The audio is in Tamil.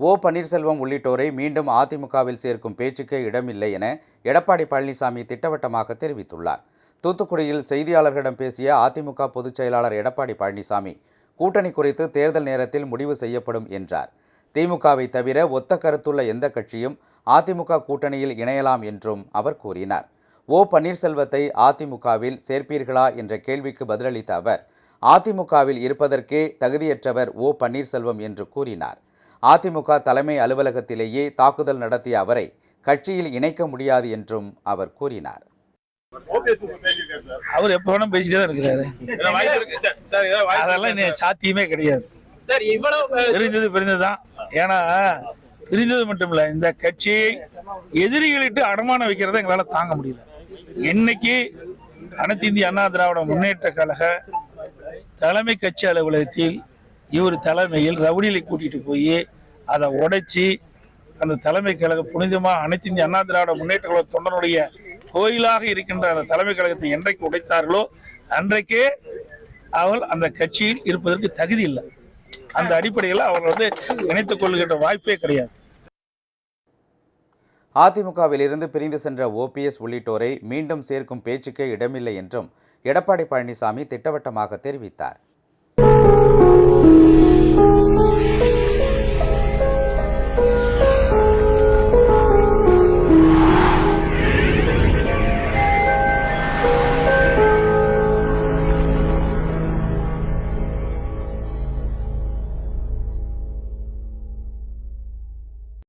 ஓ. பன்னீர்செல்வம் உள்ளிட்டோரை மீண்டும் அதிமுகவில் சேர்க்கும் பேச்சுக்கே இடமில்லை என எடப்பாடி பழனிசாமி திட்டவட்டமாக தெரிவித்துள்ளார். தூத்துக்குடியில் செய்தியாளர்களிடம் பேசிய அதிமுக பொதுச் செயலாளர் எடப்பாடி பழனிசாமி கூட்டணி குறித்து தேர்தல் நேரத்தில் முடிவு செய்யப்படும் என்றார். திமுகவை தவிர ஒத்த கருத்துள்ள எந்த கட்சியும் அதிமுக கூட்டணியில் இணையலாம் என்றும் அவர் கூறினார். ஓ. பன்னீர்செல்வத்தை அதிமுகவில் சேர்ப்பீர்களா என்ற கேள்விக்கு பதிலளித்த அவர் அதிமுகவில் இருப்பதற்கே தகுதியற்றவர் ஓ. பன்னீர்செல்வம் என்று கூறினார். அதிமுக தலைமை அலுவலகத்திலேயே தாக்குதல் நடத்திய அவரை கட்சியில் இணைக்க முடியாது என்றும் அவர் கூறினார். அவர் எப்ப வேணா பேசிட்டே தான் இருக்கிறாரு. அதெல்லாம் சாத்தியமே கிடையாது. சார் இவ்வளவு தெரிஞ்சது பிரிந்ததுதான். ஏன்னா பிரிந்தது மட்டும் இல்ல இந்த கட்சியை எதிரிகளிட்டு அடமானம் வைக்கிறத எங்களால தாங்க முடியல. என்னைக்கு அனைத்து இந்திய அண்ணா திராவிட முன்னேற்ற கழக தலைமை கட்சி அலுவலகத்தில் இவர் தலைமையில் ரவுடிகளை கூட்டிகிட்டு போய் அதை உடைச்சி அந்த தலைமை கழக புனிதமாக அனைத்து இந்திய அண்ணா திராவிட முன்னேற்ற கழக தொண்டனுடைய கோயிலாக இருக்கின்ற அந்த தலைமை கழகத்தை என்றைக்கு உடைத்தார்களோ அன்றைக்கே அவள் அந்த கட்சியில் இருப்பதற்கு தகுதி இல்லை. அந்த அடிப்படையில் அவர்கள் வந்து இணைத்துக் கொள்கின்ற வாய்ப்பே கிடையாது. அதிமுகவில் இருந்து பிரிந்து சென்ற ஓபிஎஸ் உள்ளிட்டோரை மீண்டும் சேர்க்கும் பேச்சுக்கே இடமில்லை என்றும் எடப்பாடி பழனிசாமி திட்டவட்டமாக தெரிவித்தார்.